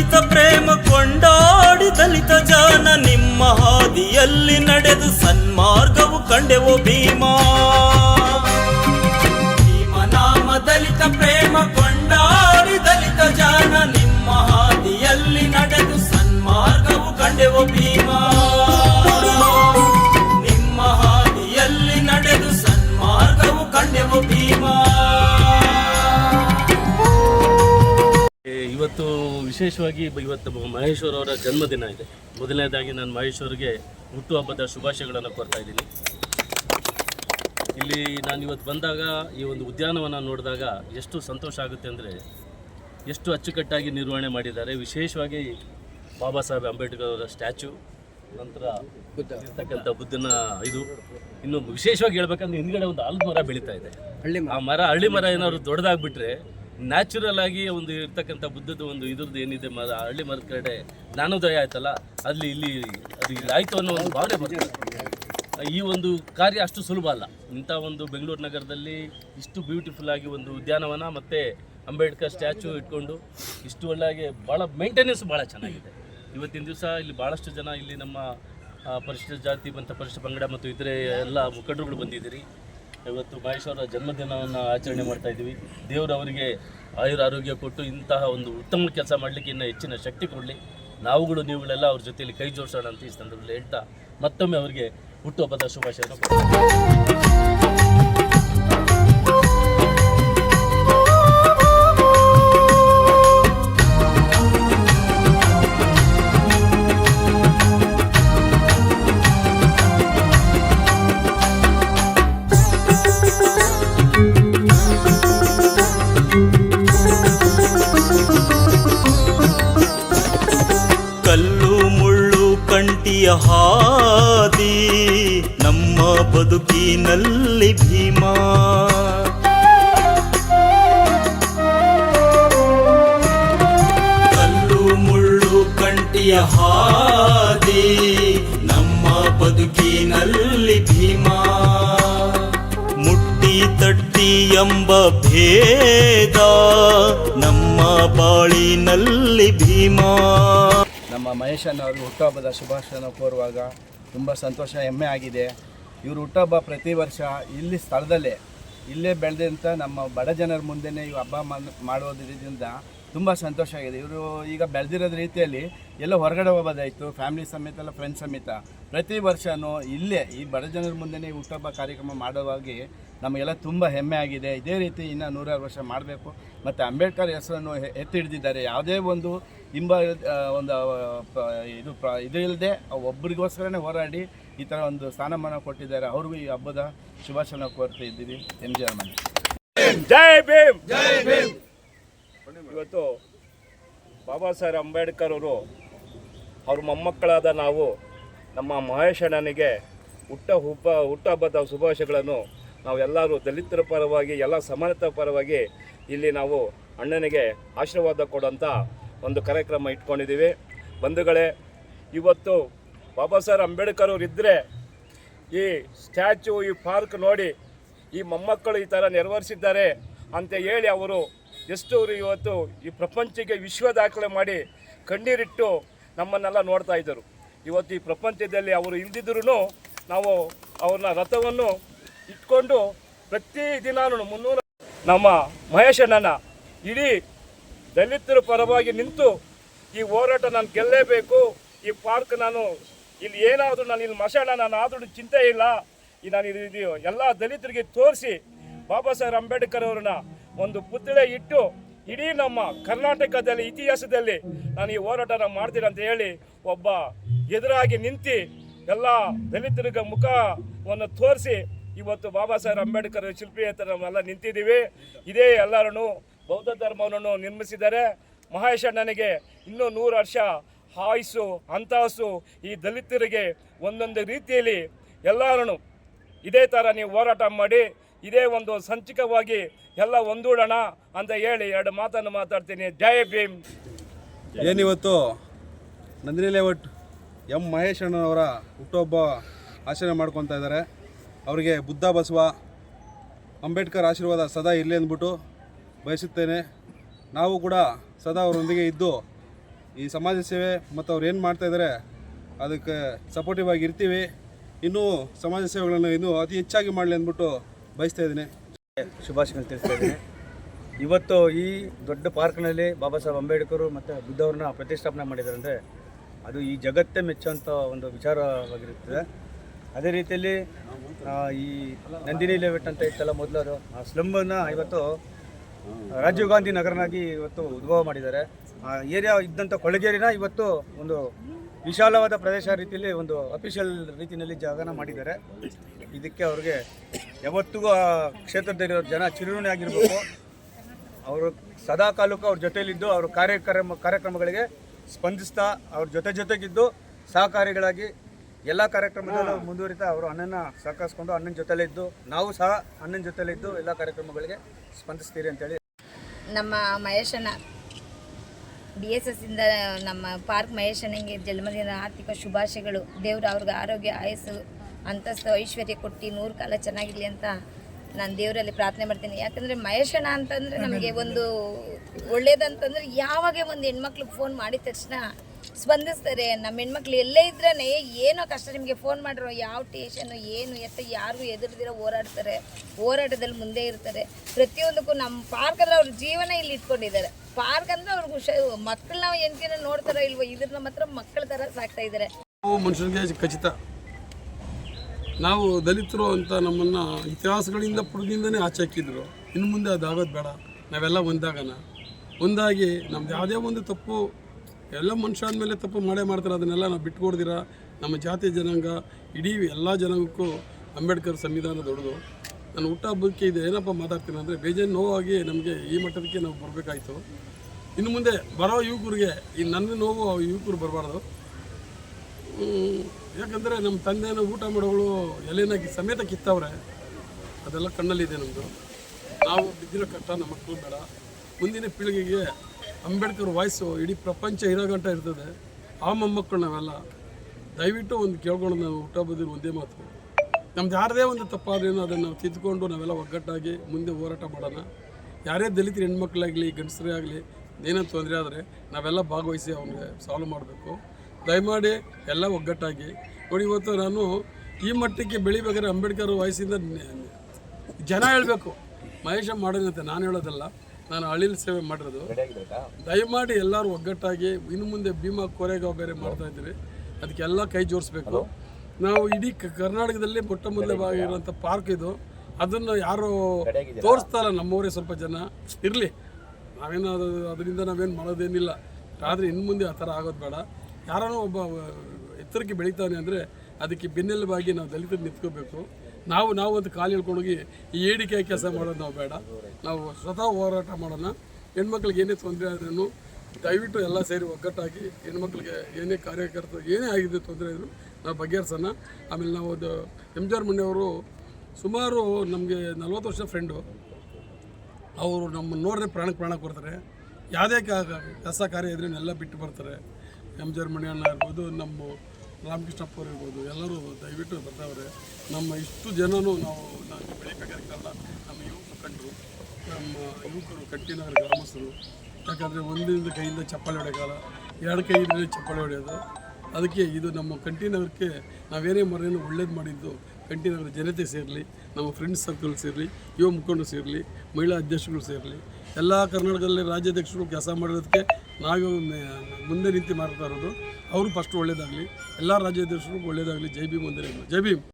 ದಲಿತ ಪ್ರೇಮ ಕೊಂಡಾಡಿ ದಲಿತ ಜನ ನಿಮ್ಮ ಹಾದಿಯಲ್ಲಿ ನಡೆದು ಸನ್ಮಾರ್ಗವು ಕಂಡೆವು ಭೀಮಾ. ವಿಶೇಷವಾಗಿ ಇವತ್ತು ಮಹೇಶ್ವರ ಅವರ ಜನ್ಮದಿನ ಇದೆ. ಮೊದಲನೇದಾಗಿ ನಾನು ಮಹೇಶ್ವರಿಗೆ ಹುಟ್ಟುಹಬ್ಬದ ಶುಭಾಶಯಗಳನ್ನು ಕೊಡ್ತಾ ಇದ್ದೀನಿ. ಇಲ್ಲಿ ನಾನು ಇವತ್ತು ಬಂದಾಗ ಈ ಒಂದು ಉದ್ಯಾನವನ ನೋಡಿದಾಗ ಎಷ್ಟು ಸಂತೋಷ ಆಗುತ್ತೆ ಅಂದರೆ ಎಷ್ಟು ಅಚ್ಚುಕಟ್ಟಾಗಿ ನಿರ್ವಹಣೆ ಮಾಡಿದ್ದಾರೆ. ವಿಶೇಷವಾಗಿ ಬಾಬಾ ಸಾಹೇಬ್ ಅಂಬೇಡ್ಕರ್ ಅವರ ಸ್ಟ್ಯಾಚು ನಂತರ ಇರ್ತಕ್ಕಂಥ ಬುದ್ಧನ ಇದು. ಇನ್ನು ವಿಶೇಷವಾಗಿ ಹೇಳ್ಬೇಕಂದ್ರೆ ಹಿಂದ್ಗಡೆ ಒಂದು ಆಲದ ಮರ ಬೆಳೀತಾ ಇದೆ. ಆ ಮರ ಹಳ್ಳಿ ಮರ ಏನಾದ್ರು ದೊಡ್ಡದಾಗ್ಬಿಟ್ರೆ ನ್ಯಾಚುರಲ್ ಆಗಿ ಒಂದು ಇರ್ತಕ್ಕಂಥ ಬುದ್ಧದ ಒಂದು ಇದ್ರದ್ದು ಏನಿದೆ ಮರ ಹಳ್ಳಿ ಮರದ ಕಡೆ ಜ್ಞಾನೋದಯ ಆಯ್ತಲ್ಲ, ಅಲ್ಲಿ ಇಲ್ಲಿ ಅದು ಇಲ್ಲಿ ಆಯ್ತು ಅನ್ನೋ ಒಂದು ಭಾವನೆ ಬರ್ತದೆ ಈ ಒಂದು ಕಾರ್ಯ ಅಷ್ಟು ಸುಲಭ ಅಲ್ಲ. ಇಂಥ ಒಂದು ಬೆಂಗಳೂರು ನಗರದಲ್ಲಿ ಇಷ್ಟು ಬ್ಯೂಟಿಫುಲ್ ಆಗಿ ಒಂದು ಉದ್ಯಾನವನ ಮತ್ತು ಅಂಬೇಡ್ಕರ್ ಸ್ಟ್ಯಾಚು ಇಟ್ಕೊಂಡು ಇಷ್ಟು ಒಳ್ಳೆಗೆ ಭಾಳ ಮೇಂಟೆನೆನ್ಸ್ ಭಾಳ ಚೆನ್ನಾಗಿದೆ. ಇವತ್ತಿನ ದಿವಸ ಇಲ್ಲಿ ಭಾಳಷ್ಟು ಜನ ಇಲ್ಲಿ ನಮ್ಮ ಪರಿಶಿಷ್ಟ ಜಾತಿ ಮತ್ತು ಪರಿಶಿಷ್ಟ ಪಂಗಡ ಮತ್ತು ಇತರೆ ಎಲ್ಲ ಮುಖಂಡರುಗಳು ಬಂದಿದ್ದೀರಿ. ಇವತ್ತು ಮಹೇಶ್ ಅವರ ಜನ್ಮದಿನವನ್ನು ಆಚರಣೆ ಮಾಡ್ತಾ ಇದ್ದೀವಿ. ದೇವರು ಅವರಿಗೆ ಆಯುರ ಆರೋಗ್ಯ ಕೊಟ್ಟು ಇಂತಹ ಒಂದು ಉತ್ತಮ ಕೆಲಸ ಮಾಡಲಿಕ್ಕೆ ಇನ್ನೂ ಹೆಚ್ಚಿನ ಶಕ್ತಿ ಕೊಡಲಿ. ನಾವುಗಳು ನೀವುಗಳೆಲ್ಲ ಅವ್ರ ಜೊತೆಯಲ್ಲಿ ಕೈ ಜೋಡಿಸೋಣ ಅಂತ ಈ ಸಂದರ್ಭದಲ್ಲಿ ಹೇಳ್ತಾ ಮತ್ತೊಮ್ಮೆ ಅವರಿಗೆ ಹುಟ್ಟುಹಬ್ಬದ ಶುಭಾಶಯನ ಹಾದಿ, ನಮ್ಮ ಬದುಕಿನಲ್ಲಿ ಭೀಮಾ. ಕಲ್ಲು ಮುಳ್ಳು ಕಂಟಿಯ ಹಾದಿ, ನಮ್ಮ ಬದುಕಿನಲ್ಲಿ ಭೀಮಾ. ಮುಟ್ಟಿ ತಟ್ಟಿ ಎಂಬ ಭೇದ, ನಮ್ಮ ಬಾಳಿನಲ್ಲಿ ಭೀಮಾ. ನಮ್ಮ ಮಹೇಶ್ ಅವರು ಹುಟ್ಟುಹಬ್ಬದ ಶುಭಾಶಯನ ಕೋರುವಾಗ ತುಂಬ ಸಂತೋಷ, ಹೆಮ್ಮೆ ಆಗಿದೆ. ಇವರು ಹುಟ್ಟುಹಬ್ಬ ಪ್ರತಿ ವರ್ಷ ಇಲ್ಲಿ ಸ್ಥಳದಲ್ಲೇ, ಇಲ್ಲೇ ಬೆಳೆದಂಥ ನಮ್ಮ ಬಡ ಜನರ ಮುಂದೆನೇ ಇವು ಹಬ್ಬ ಮಾಡೋದ್ರಿಂದ ತುಂಬ ಸಂತೋಷ ಆಗಿದೆ. ಇವರು ಈಗ ಬೆಳೆದಿರೋದ ರೀತಿಯಲ್ಲಿ ಎಲ್ಲ ಹೊರಗಡೆ ಹೋಗೋದಾಯಿತು, ಫ್ಯಾಮಿಲಿ ಸಮೇತ ಎಲ್ಲ ಫ್ರೆಂಡ್ಸ್ ಸಮೇತ. ಪ್ರತಿ ವರ್ಷವೂ ಇಲ್ಲೇ ಈ ಬಡ ಜನರ ಮುಂದೆನೇ ಹುಟ್ಟುಹಬ್ಬ ಕಾರ್ಯಕ್ರಮ ಮಾಡುವಾಗಿ ನಮಗೆಲ್ಲ ತುಂಬ ಹೆಮ್ಮೆ ಆಗಿದೆ. ಇದೇ ರೀತಿ ಇನ್ನು ನೂರಾರು ವರ್ಷ ಮಾಡಬೇಕು. ಮತ್ತು ಅಂಬೇಡ್ಕರ್ ಹೆಸರನ್ನು ಎತ್ತಿ ಹಿಡಿದಿದ್ದಾರೆ ಯಾವುದೇ ಒಂದು ಹಿಂಬ ಒಂದು ಪ- ಇದು ಪ್ರ ಇದು ಇಲ್ಲದೆ ಒಬ್ಬರಿಗೋಸ್ಕರನೇ ಹೋರಾಡಿ ಈ ಥರ ಒಂದು ಸ್ಥಾನಮಾನ ಕೊಟ್ಟಿದ್ದಾರೆ. ಅವ್ರಿಗೂ ಈ ಹಬ್ಬದ ಶುಭಾಶಯ ಕೋರ್ತಾ ಇದ್ದೀವಿ. M G. ಮನೆ ಜೈ ಭೀಮ್! ಜೈ ಭೀಮ್! ಇವತ್ತು ಬಾಬಾ ಸಾಹೇಬ್ ಅಂಬೇಡ್ಕರ್ ಅವರು ಅವ್ರ ಮೊಮ್ಮಕ್ಕಳಾದ ನಾವು ನಮ್ಮ ಮಹೇಶ್ ಅಣ್ಣನಿಗೆ ಹುಟ್ಟ ಹುಬ್ಬ ಹುಟ್ಟಹಬ್ಬದ ಶುಭಾಶಯಗಳನ್ನು ನಾವು ಎಲ್ಲರೂ ದಲಿತರ ಪರವಾಗಿ, ಎಲ್ಲ ಸಮಾನತೆ ಪರವಾಗಿ ಇಲ್ಲಿ ನಾವು ಅಣ್ಣನಿಗೆ ಆಶೀರ್ವಾದ ಕೊಡೋಂಥ ಒಂದು ಕಾರ್ಯಕ್ರಮ ಇಟ್ಕೊಂಡಿದ್ದೀವಿ. ಬಂಧುಗಳೇ, ಇವತ್ತು ಬಾಬಾ ಸಾಹೇಬ್ ಅಂಬೇಡ್ಕರ್ ಅವರು ಇದ್ದರೆ ಈ ಸ್ಟ್ಯಾಚು, ಈ ಪಾರ್ಕ್ ನೋಡಿ ಈ ಮೊಮ್ಮಕ್ಕಳು ಈ ಥರ ನೆರವೇರಿಸಿದ್ದಾರೆ ಅಂತ ಹೇಳಿ ಅವರು ಎಷ್ಟು ಇವತ್ತು ಈ ಪ್ರಪಂಚಕ್ಕೆ ವಿಶ್ವ ದಾಖಲೆ ಮಾಡಿ ಕಣ್ಣೀರಿಟ್ಟು ನಮ್ಮನ್ನೆಲ್ಲ ನೋಡ್ತಾ ಇದ್ದರು. ಇವತ್ತು ಈ ಪ್ರಪಂಚದಲ್ಲಿ ಅವರು ಇಲ್ದಿದ್ರೂ ನಾವು ಅವ್ರನ್ನ ರಥವನ್ನು ಇಟ್ಕೊಂಡು ಪ್ರತಿ ದಿನಾನು ಮುನ್ನೂರ ನಮ್ಮ ಮಹೇಶಣ್ಣನ ಇಡೀ ದಲಿತರ ಪರವಾಗಿ ನಿಂತು ಈ ಹೋರಾಟ ನಾನು ಗೆಲ್ಲೇಬೇಕು, ಈ ಪಾರ್ಕ್ ನಾನು ಇಲ್ಲಿ ಏನಾದರೂ ನಾನು ಇಲ್ಲಿ ಮಶಾಣ ನಾನು ಆದರೂ ಚಿಂತೆ ಇಲ್ಲ. ಈ ನಾನು ಇದು ಇದು ಎಲ್ಲ ದಲಿತರಿಗೆ ತೋರಿಸಿ ಬಾಬಾ ಸಾಹೇಬ್ ಅಂಬೇಡ್ಕರ್ ಅವ್ರನ್ನ ಒಂದು ಪುತ್ತಳೆ ಇಟ್ಟು ಇಡೀ ನಮ್ಮ ಕರ್ನಾಟಕದಲ್ಲಿ, ಇತಿಹಾಸದಲ್ಲಿ ನಾನು ಈ ಹೋರಾಟನ ಮಾಡ್ತೀನಿ ಅಂತ ಹೇಳಿ ಒಬ್ಬ ಎದುರಾಗಿ ನಿಂತು ಎಲ್ಲ ದಲಿತರಿಗೆ ಮುಖವನ್ನು ತೋರಿಸಿ ಇವತ್ತು ಬಾಬಾ ಸಾಹೇಬ್ ಅಂಬೇಡ್ಕರ್ ಶಿಲ್ಪಿ ಹತ್ರ ನಾವೆಲ್ಲ ನಿಂತಿದ್ದೀವಿ. ಇದೇ ಎಲ್ಲರನ್ನು ಬೌದ್ಧ ಧರ್ಮವನ್ನು ನಿರ್ಮಿಸಿದ್ದಾರೆ. ಮಹೇಶ ನನಗೆ ಇನ್ನೂ ನೂರು ವರ್ಷ ಆಯುಸ್ಸು ಅಂತಹಸು ಈ ದಲಿತರಿಗೆ ಒಂದೊಂದು ರೀತಿಯಲ್ಲಿ ಎಲ್ಲರೂ ಇದೇ ಥರ ನೀವು ಹೋರಾಟ ಮಾಡಿ, ಇದೇ ಒಂದು ಸಂಚಿಕವಾಗಿ ಎಲ್ಲ ಒಂದೂಡೋಣ ಅಂತ ಹೇಳಿ ಎರಡು ಮಾತನ್ನು ಮಾತಾಡ್ತೀನಿ. ಜಯ ಭೀಮ್. ಏನಿವತ್ತು? ನಂದಿನಿ ಲೇಔಟ್ ಎಂ ಮಹೇಶ್ ಅಣ್ಣನವರ ಹುಟ್ಟುಹಬ್ಬ ಆಚರಣೆ ಮಾಡ್ಕೊತಾ ಇದ್ದಾರೆ. ಅವರಿಗೆ ಬುದ್ಧ ಬಸವ ಅಂಬೇಡ್ಕರ್ ಆಶೀರ್ವಾದ ಸದಾ ಇರಲಿ ಅಂದ್ಬಿಟ್ಟು ಬಯಸುತ್ತೇನೆ. ನಾವು ಕೂಡ ಸದಾ ಅವರೊಂದಿಗೆ ಇದ್ದು ಈ ಸಮಾಜ ಸೇವೆ ಮತ್ತು ಅವ್ರು ಏನು ಮಾಡ್ತಾಯಿದ್ದಾರೆ ಅದಕ್ಕೆ ಸಪೋರ್ಟಿವ್ ಆಗಿ ಇರ್ತೀವಿ. ಇನ್ನೂ ಸಮಾಜ ಸೇವೆಗಳನ್ನು ಇನ್ನೂ ಅತಿ ಹೆಚ್ಚಾಗಿ ಮಾಡಲಿ ಅಂದ್ಬಿಟ್ಟು ಬಯಸ್ತಾ ಇದ್ದೀನಿ. ಶುಭಾಶಯಗಳು ತಿಳಿಸ್ತಾ ಇದ್ದೀನಿ. ಇವತ್ತು ಈ ದೊಡ್ಡ ಪಾರ್ಕ್ನಲ್ಲಿ ಬಾಬಾ ಸಾಹೇಬ್ ಅಂಬೇಡ್ಕರ್ ಮತ್ತು ಬುದ್ಧವ್ರನ್ನ ಪ್ರತಿಷ್ಠಾಪನೆ ಮಾಡಿದ್ದಾರೆ ಅದು ಈ ಜಗತ್ತೇ ಮೆಚ್ಚುವಂಥ ಒಂದು ವಿಚಾರವಾಗಿರುತ್ತದೆ. ಅದೇ ರೀತಿಯಲ್ಲಿ ಈ ನಂದಿನಿ ಲೇಔಟ್ ಅಂತ ಇತ್ತಲ್ಲ ಮೊದಲು ಅದು ಆ ಸ್ಲಮ್ಮನ್ನು ಇವತ್ತು ರಾಜೀವ್ ಗಾಂಧಿ ನಗರನಾಗಿ ಇವತ್ತು ಉದ್ಭವ ಮಾಡಿದ್ದಾರೆ. ಆ ಏರಿಯಾ ಇದ್ದಂಥ ಕೊಳಗೇರಿನ ಇವತ್ತು ಒಂದು ವಿಶಾಲವಾದ ಪ್ರದೇಶ ರೀತಿಯಲ್ಲಿ ಒಂದು ಅಫಿಷಿಯಲ್ ರೀತಿಯಲ್ಲಿ ಜಾಗನ ಮಾಡಿದ್ದಾರೆ. ಇದಕ್ಕೆ ಅವ್ರಿಗೆ ಯಾವತ್ತಿಗೂ ಆ ಕ್ಷೇತ್ರದಲ್ಲಿರೋ ಜನ ಚಿರುಣಿ ಆಗಿರಬೇಕು. ಅವರು ಸದಾ ಕಾಲಕ್ಕೂ ಅವ್ರ ಜೊತೆಯಲ್ಲಿದ್ದು, ಅವರು ಕಾರ್ಯಕ್ರಮ, ಕಾರ್ಯಕ್ರಮಗಳಿಗೆ ಸ್ಪಂದಿಸ್ತಾ ಅವ್ರ ಜೊತೆ ಜೊತೆಗಿದ್ದು ಸಹಕಾರಿಗಳಾಗಿ ಎಲ್ಲ ಕಾರ್ಯಕ್ರಮದಲ್ಲೂ ಮುಂದುವರಿತಾ ಅವರು ಅಣ್ಣನ ಸಹಕರಿಸ್ಕೊಂಡು ಅಣ್ಣನ ಜೊತೆಲೇ ಇದ್ದು, ನಾವು ಸಹ ಅಣ್ಣನ ಜೊತೆಲೇ ಇದ್ದು ಎಲ್ಲ ಕಾರ್ಯಕ್ರಮಗಳಿಗೆ ಸ್ಪಂದಿಸ್ತೀರಿ ಅಂತೇಳಿ. ನಮ್ಮ ಮಹೇಶನ ಬಿ ಎಸ್ ಎಸ್ ಇಂದ ನಮ್ಮ ಪಾರ್ಕ್ ಮಹೇಶನಿಗೆ ಜನ್ಮದಿನ ಆರ್ಥಿಕ ಶುಭಾಶಯಗಳು. ದೇವರು ಅವ್ರಿಗೆ ಆರೋಗ್ಯ, ಆಯಸ್ಸು, ಅಂತಸ್ತು, ಐಶ್ವರ್ಯ ಕೊಟ್ಟು ನೂರು ಕಾಲ ಚೆನ್ನಾಗಿರಲಿ ಅಂತ ನಾನು ದೇವರಲ್ಲಿ ಪ್ರಾರ್ಥನೆ ಮಾಡ್ತೀನಿ. ಯಾಕಂದರೆ ಮಹೇಶನ ಅಂತಂದರೆ ನಮಗೆ ಒಂದು ಒಳ್ಳೇದಂತಂದರೆ ಯಾವಾಗ ಒಂದು ಹೆಣ್ಮಕ್ಳಿಗೆ ಫೋನ್ ಮಾಡಿದ ತಕ್ಷಣ ಸ್ಪಂದಿಸ್ತಾರೆ. ನಮ್ಮ ಹೆಣ್ಮಕ್ಳು ಎಲ್ಲೇ ಇದ್ರೇ ಏನೋ ಕಷ್ಟ ನಿಮಗೆ ಫೋನ್ ಮಾಡಿರೋ ಯಾವ ಟೇಷನ್ನು ಏನು, ಎತ್ತ, ಯಾರಿಗೂ ಎದುರ್ದಿರೋ ಹೋರಾಡ್ತಾರೆ. ಹೋರಾಟದಲ್ಲಿ ಮುಂದೆ ಇರ್ತಾರೆ. ಪ್ರತಿಯೊಂದಕ್ಕೂ ನಮ್ಮ ಪಾರ್ಕಲ್ಲಿ ಅವ್ರ ಜೀವನ ಇಲ್ಲಿ ಇಟ್ಕೊಂಡಿದ್ದಾರೆ. ಪಾರ್ಕ್ ಅಂದ್ರೆ ಅವ್ರಿಗೆ ಹುಷ ಮಕ್ಕಳನ್ನ ಎಂತಿನ ನೋಡ್ತಾರೋ ಇಲ್ವೋ ಇದ್ರನ್ನ ಮಾತ್ರ ಮಕ್ಕಳ ಥರ ಸಾಕ್ತಾ ಇದ್ದಾರೆ. ಮನುಷ್ಯನಿಗೆ ಖಚಿತ. ನಾವು ದಲಿತರು ಅಂತ ನಮ್ಮನ್ನು ಇತಿಹಾಸಗಳಿಂದ ಪುರದಿಂದನೇ ಆಚೆ ಹಾಕಿದ್ರು. ಇನ್ನು ಮುಂದೆ ಅದಾಗೋದು ಬೇಡ. ನಾವೆಲ್ಲ ಒಂದಾಗೋಣ. ಒಂದಾಗಿ ನಮ್ದು ಯಾವುದೇ ಒಂದು ತಪ್ಪು ಎಲ್ಲ ಮನುಷ್ಯ ಆದಮೇಲೆ ತಪ್ಪು ಮಾಡೇ ಮಾಡ್ತಾರೆ. ಅದನ್ನೆಲ್ಲ ನಾವು ಬಿಟ್ಕೊಡ್ದಿರ? ನಮ್ಮ ಜಾತಿ ಜನಾಂಗ, ಇಡೀ ಎಲ್ಲ ಜನಾಂಗಕ್ಕೂ ಅಂಬೇಡ್ಕರ್ ಸಂವಿಧಾನ ದೊಡ್ಡದು. ನಾನು ಹುಟ್ಟ ಹಬ್ಬಕ್ಕೆ ಇದು ಏನಪ್ಪ ಮಾತಾಡ್ತೀನಿ ಅಂದರೆ ಬೇಜಾರು ನೋವಾಗಿ ನಮಗೆ ಈ ಮಟ್ಟದಕ್ಕೆ ನಾವು ಬರಬೇಕಾಯ್ತು. ಇನ್ನು ಮುಂದೆ ಬರೋ ಯುವಕರಿಗೆ, ಈ ನನ್ನ ನೋವು ಯುವಕರು ಬರಬಾರ್ದು. ಯಾಕಂದರೆ ನಮ್ಮ ತಂದೆನ ಊಟ ಮಾಡೋಗಳು ಎಲೆನ ಸಮೇತ ಕಿತ್ತವ್ರೆ. ಅದೆಲ್ಲ ಕಣ್ಣಲ್ಲಿದೆ ನಮ್ಮದು ನಾವು ಬಿದ್ದಿರೋ ಕಷ್ಟ ನಮ್ಮ ಮಕ್ಕಳು ಬೇಡ. ಮುಂದಿನ ಪೀಳಿಗೆಗೆ ಅಂಬೇಡ್ಕರ್ ವಾಯ್ಸು ಇಡೀ ಪ್ರಪಂಚ ಇರೋ ಗಂಟ ಇರ್ತದೆ. ಆ ಮೊಮ್ಮಕ್ಕಳು ನಾವೆಲ್ಲ ದಯವಿಟ್ಟು ಒಂದು ಕೇಳ್ಕೊಂಡು ನಾವು ಹುಟ್ಟಹಬ್ಬದಲ್ಲಿ ಒಂದೇ ಮಾತು. ನಮ್ದು ಯಾರದೇ ಒಂದು ತಪ್ಪಾದ್ರೇನು ಅದನ್ನು ನಾವು ತಿದ್ದುಕೊಂಡು ನಾವೆಲ್ಲ ಒಗ್ಗಟ್ಟಾಗಿ ಮುಂದೆ ಹೋರಾಟ ಮಾಡೋಣ. ಯಾರೇ ದಲಿತ ಹೆಣ್ಮಕ್ಳಾಗಲಿ, ಗಂಡಸರೇ ಆಗಲಿ ಏನೋ ತೊಂದರೆ ಆದರೆ ನಾವೆಲ್ಲ ಭಾಗವಹಿಸಿ ಅವನಿಗೆ ಸಾಲ್ವ್ ಮಾಡಬೇಕು. ದಯಮಾಡಿ ಎಲ್ಲ ಒಗ್ಗಟ್ಟಾಗಿ. ನೋಡಿ, ಇವತ್ತು ನಾನು ಈ ಮಟ್ಟಕ್ಕೆ ಬೆಳಿಬೇಕಾದ್ರೆ ಅಂಬೇಡ್ಕರ್ ವಯಸ್ಸಿಂದ ಜನ ಹೇಳಬೇಕು. ಮಹೇಶ ಮಾಡೋದಂತೆ ನಾನು ಹೇಳೋದಲ್ಲ. ನಾನು ಅಳಿಲ್ ಸೇವೆ ಮಾಡಿರೋದು. ದಯಮಾಡಿ ಎಲ್ಲರೂ ಒಗ್ಗಟ್ಟಾಗಿ ಇನ್ನು ಮುಂದೆ ಭೀಮಾ ಕೊರೆಗಾವ್ ಬೇರೆ ಮಾಡ್ತಾ ಇದ್ದೀವಿ ಅದಕ್ಕೆಲ್ಲ ಕೈ ಜೋಡಿಸ್ಬೇಕು. ನಾವು ಇಡೀ ಕ- ಕರ್ನಾಟಕದಲ್ಲಿ ಮೊಟ್ಟ ಮೊದಲ ಭಾಗ ಇರುವಂಥ ಪಾರ್ಕ್ ಇದು. ಅದನ್ನು ಯಾರು ತೋರಿಸ್ತಾರ ನಮ್ಮವರೇ ಸ್ವಲ್ಪ ಜನ. ಇರಲಿ. ನಾವೇನು ಅದು ಅದರಿಂದ ನಾವೇನು ಮಾಡೋದೇನಿಲ್ಲ. ಆದರೆ ಇನ್ನು ಮುಂದೆ ಆ ಥರ ಆಗೋದು ಬೇಡ. ಯಾರೋ ಒಬ್ಬ ಎತ್ತರಕ್ಕೆ ಬೆಳೀತಾನೆ ಅಂದರೆ ಅದಕ್ಕೆ ಬೆನ್ನೆಲುಬಾಗಿ ನಾವು ದಲಿತರು ನಿಂತ್ಕೋಬೇಕು. ನಾವು ನಾವು ಒಂದು ಕಾಲು ಹೇಳ್ಕೊಂಡೋಗಿ ಈ ಏಡಿಕೆ ಕೆಲಸ ಮಾಡೋದು ನಾವು ಬೇಡ. ನಾವು ಸ್ವತಃ ಹೋರಾಟ ಮಾಡೋಣ. ಹೆಣ್ಮಕ್ಳಿಗೆ ಏನೇ ತೊಂದರೆ ಆದ್ರೂ ದಯವಿಟ್ಟು ಎಲ್ಲ ಸೇರಿ ಒಗ್ಗಟ್ಟಾಗಿ ಹೆಣ್ಮಕ್ಳಿಗೆ ಏನೇ ಕಾರ್ಯಕರ್ತರು ಏನೇ ಆಗಿದೆ ತೊಂದರೆ ಆದರೂ ನಾವು ಬಗೆಹರಿಸೋಣ. ಆಮೇಲೆ ನಾವು ಒಂದು ಎಂ ಜಿ ಆರ್ ಸುಮಾರು ನಮಗೆ ನಲ್ವತ್ತು ವರ್ಷ ಫ್ರೆಂಡು ಅವರು ನಮ್ಮ ನೋಡಿದ್ರೆ ಪ್ರಾಣಕ್ಕೆ ಪ್ರಾಣ ಕೊಡ್ತಾರೆ. ಯಾವುದೇ ಕೆಲಸ ಕಾರ್ಯ ಇದ್ರೆ ಎಲ್ಲ ಬಿಟ್ಟು ಬರ್ತಾರೆ. ಎಂ ಜಿ ಆರ್ ಮಣಿ ಅಣ್ಣ ಇರ್ಬೋದು, ನಮ್ಮ ರಾಮಕೃಷ್ಣಪ್ಪ ಅವ್ರು ಇರ್ಬೋದು, ಎಲ್ಲರೂ ದಯವಿಟ್ಟು ಬರ್ತಾವ್ರೆ ನಮ್ಮ ಇಷ್ಟು ಜನನೂ ನಾವು ನಾವು ಬೆಳೀಬೇಕಾಗಿರ್ತಲ್ಲ ನಮ್ಮ ಯುವ ಮುಖಂಡರು ನಮ್ಮ ಯುವಕರು ಕಟ್ಟಿನಗರ ಗ್ರಾಮಸ್ಥರು. ಯಾಕಂದರೆ ಒಂದಿನಿಂದ ಕೈಯಿಂದ ಚಪ್ಪಾಳೆ ಹೊಡೆಯೋಕ್ಕಲ್ಲ ಎರಡು ಕೈಯಿಂದ ಚಪ್ಪಾಳೆ ಹೊಡೆಯೋದು. ಅದಕ್ಕೆ ಇದು ನಮ್ಮ ಕಂಠೀನಗರಕ್ಕೆ ನಾವೇನೇ ಮರೇನು ಒಳ್ಳೇದು ಮಾಡಿದ್ದು ಕಂಠೀನಗರ ಜನತೆ ಸೇರಲಿ, ನಮ್ಮ ಫ್ರೆಂಡ್ಸ್ ಸರ್ಕಲ್ ಸೇರಲಿ, ಯುವ ಮುಖಂಡರು ಸೇರಲಿ, ಮಹಿಳಾ ಅಧ್ಯಕ್ಷಗಳು ಸೇರಲಿ, ಎಲ್ಲ ಕರ್ನಾಟಕದಲ್ಲಿ ರಾಜ್ಯಾಧ್ಯಕ್ಷರು ಕೆಲಸ ಮಾಡೋದಕ್ಕೆ ನಾವು ಮುಂದೆ ನಿಂತು ಮಾಡ್ತಾ ಇರೋದು. ಅವರು ಫಸ್ಟ್ ಒಳ್ಳೇದಾಗಲಿ, ಎಲ್ಲ ರಾಜ್ಯಾಧ್ಯಕ್ಷರಿಗೂ ಒಳ್ಳೇದಾಗಲಿ. ಜೈ ಭೀಮ್ ಅಂದರೆ ಜೈ ಭೀಮ್.